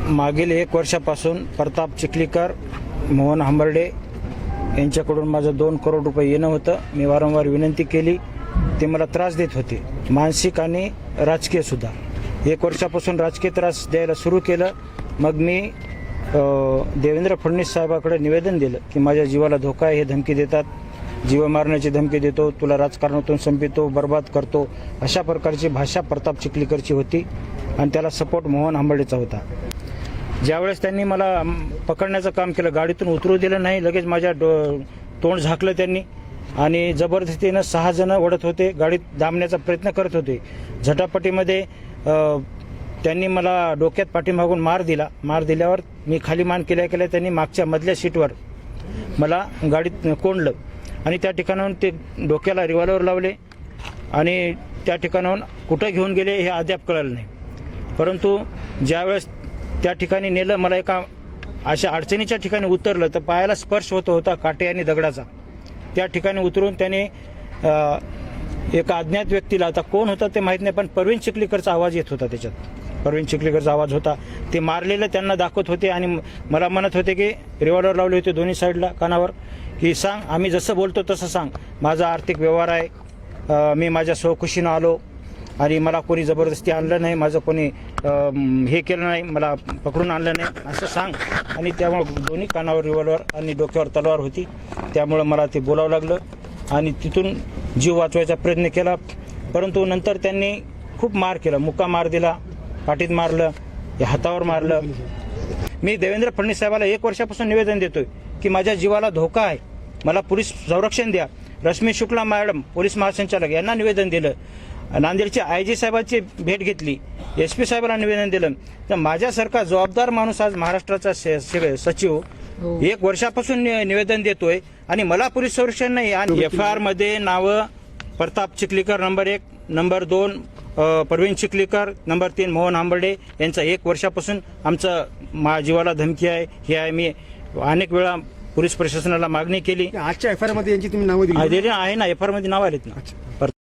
मागील एक वर्षापासून प्रताप चिखलीकर मोहन हांबर्डे यांच्याकडून माझं दोन करोड रुपये येणं होतं. मी वारंवार विनंती केली. ते मला त्रास देत होते. मानसिक आणि राजकीय सुद्धा. एक वर्षापासून राजकीय त्रास द्यायला सुरू केलं. मग मी देवेंद्र फडणवीस साहेबाकडे निवेदन दिलं की माझ्या जीवाला धोका आहे हे धमकी देतात. जीव मारण्याची धमकी देतो तुला राजकारणातून संपितो बर्बाद करतो अशा प्रकारची भाषा प्रताप चिखलीकरची होती. आणि त्याला सपोर्ट मोहन हंबर्डेचा होता. ज्यावेळेस त्यांनी मला पकडण्याचं काम केलं गाडीतून उतरू दिलं नाही लगेच माझ्या डो तोंड झाकलं त्यांनी. आणि जबरदस्तीनं सहा जण ओढत होते गाडीत दाबण्याचा प्रयत्न करत होते. झटापटीमध्ये त्यांनी मला डोक्यात पाठीमागून मार दिला. मार दिल्यावर मी खाली मान केल्या केल्या त्यांनी मागच्या मधल्या सीटवर मला गाडीत कोंडलं. आणि त्या ठिकाणाहून ते डोक्याला रिव्हॉल्वर लावले आणि त्या ठिकाणाहून कुठं घेऊन गेले हे अद्याप कळलं नाही. परंतु ज्यावेळेस त्या ठिकाणी नेलं मला एका अशा अडचणीच्या ठिकाणी उतरलं तर पायाला स्पर्श होत होता काटे आणि दगडाचा. त्या ठिकाणी उतरून त्याने एका अज्ञात व्यक्तीला आता कोण होता ते माहीत नाही पण परवीन चिखलीकरचा आवाज येत होता त्याच्यात. परवीन चिखलीकरचा आवाज होता. ते मारलेलं त्यांना दाखवत होते आणि मला म्हणत होते की रिवॉल्वर लावले होते दोन्ही साईडला कानावर. की सांग आम्ही जसं बोलतो तसं सांग. माझा आर्थिक व्यवहार आहे. मी माझ्या स्वखुशीनं आलो. आणि मला कोणी जबरदस्ती आणलं नाही माझं कोणी हे केलं नाही मला पकडून आणलं नाही असं सांग. आणि त्यामुळं दोन्ही कानावर रिव्हॉल्वर आणि डोक्यावर तलवार होती. त्यामुळं मला ते बोलावं लागलं. आणि तिथून जीव वाचवायचा प्रयत्न केला. परंतु नंतर त्यांनी खूप मार केला. मुक्का मार दिला पाठीत मारलं हे हातावर मारलं. मी देवेंद्र फडणवीस साहेबाला एक वर्षापासून निवेदन देतोय की माझ्या जीवाला धोका आहे. मला पोलीस संरक्षण द्या. रश्मी शुक्ला मॅडम पोलीस महासंचालक यांना निवेदन दिलं. नांदेडचे आय जी साहेबांची भेट घेतली. एस पी साहेबांना निवेदन दिलं. तर माझ्यासारखा जबाबदार माणूस आज महाराष्ट्राचा सचिव एक वर्षापासून नि- निवेदन देतोय आणि मला पोलीस संरक्षण नाही. आणि एफ आय आरमध्ये नावं प्रताप चिखलीकर नंबर एक नंबर दोन अ, परवीन चिखलीकर नंबर तीन मोहन आंबर्डे यांचा एक वर्षापासून आमचं मा जीवाला धमकी आहे. हे आहे मी अनेक वेळा पोलीस प्रशासनाला मागणी केली. आजच्या एफ आय आरमध्ये यांची तुम्ही नावं दिली. आहे ना एफ आरमध्ये नाव आलेत ना. अच्छा.